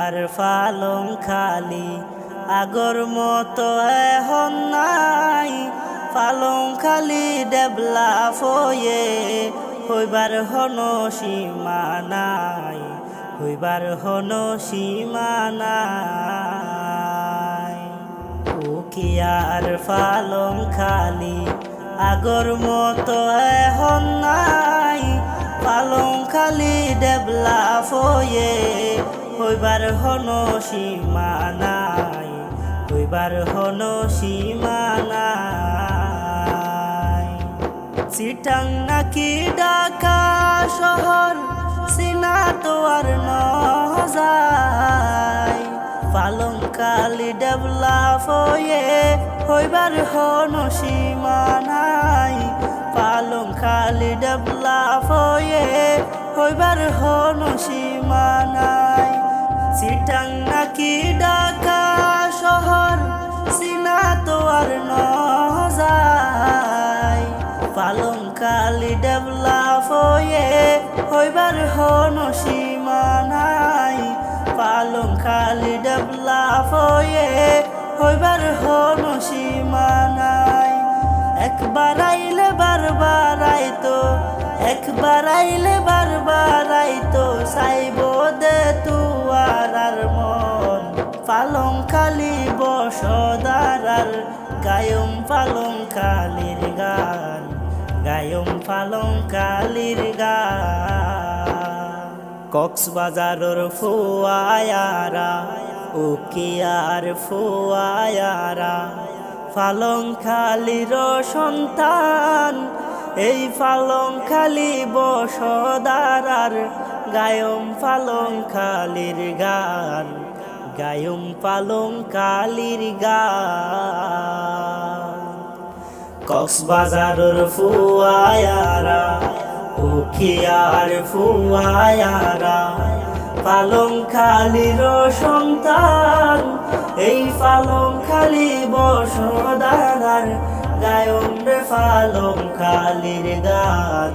আর ফালং খালি, আগর মতো এখন নাই। পালং খালি ডেবলা ফয়ে, হইবার হন সীমা নাই, হইবার হন সীমা নাই। আর ফালং খালি, আগর মতো এখন নাই। পালং খালি ডেবলা ফয়ে, হইবার হন সীমা নাই, হইবার হন সীমা নাই। চিটাং নাকি ঢাকা শহর সিনা তো আর নজায় পালং কালি ডেবলা ফয়ে, হইবার হন সীমা নাই পালং খালি ডেবলা ফয়ে, হইবার হন সীমা নাই। চিটাং নাকি ঢাকা শহর সিনা তো আর নজায় পালং কালি ডেবলা ফয়ে, হইবার হন সীমা নাই। পালং খালি ডেবলা ফয়ে, হইবার হন সীমা নাই। একবার আইলে বারবার আইতো, একবার আইলে বারবার আইতো সাইব দে তুয়ার আর মন। পালং খালি বসদারার গায়ম পালং কালির গান, গায়ম পালং কালির গান। কক্সবাজারের ফুয়ায়ারা আর ফুয়ায়ারা খালির সন্তান, এই পালং খালি বসদারার গায়ম পালং খালির গান, গায়ম পালং কালির গান। কক্সবাজারের ফুয়ায়ারা, উখিয়ার ফুয়ায়ারা পালং খালির সন্তান, এই পালং খালি বসদারার গায়ম রে পালং খালির গান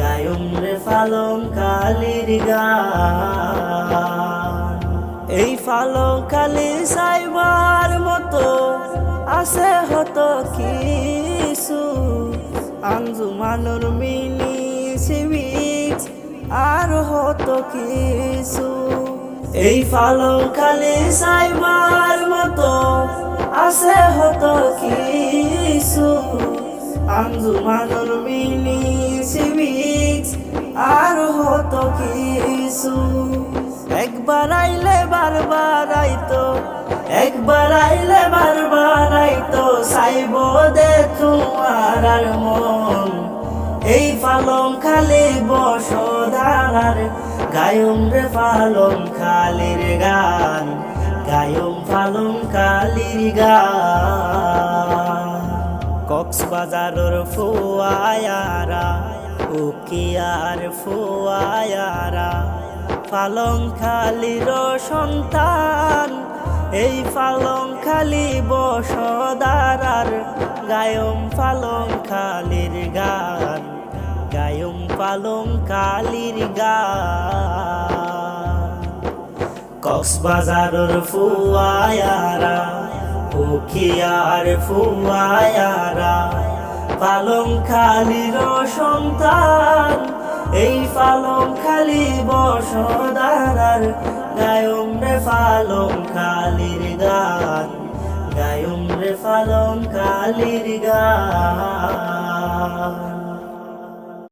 গায়ম রে পালং কালির গান। এই পালং খালি সাইবার মতো আছে হতো কিছু, আঞ্জুমানুর মিনি সিভিক আর হতো কিছু। এই পালং খালি সাইবার মতো আছে হতো কিছু। আঞ্জুমানুর মিনি সিভিক আর হতো কিছু। একবার আইলে বারবার আইতো, একবার আইলে বারবার আইতো সাইব দে তোমার আর মন। এই পালং খালি বসদারার গায়ম রে পালং খালির গান, গায়ম পালং কালির গান। কক্সবাজারের ফুয়ায়ারা, উকিয়ার ফুয়ায়ারা, পালং খালির সন্তান, এই পালং খালি বসদারার গায়ম পালং খালির গান। পালং কালির গান। কক্সবাজারের ফুয়ায়ারা উখিয়ার ফুয়ায়ারা পালং খালির সন্তান, এই পালং খালি বসদারার গায়ম রে পালং খালির গান গায়ম রে পালং কালির গান।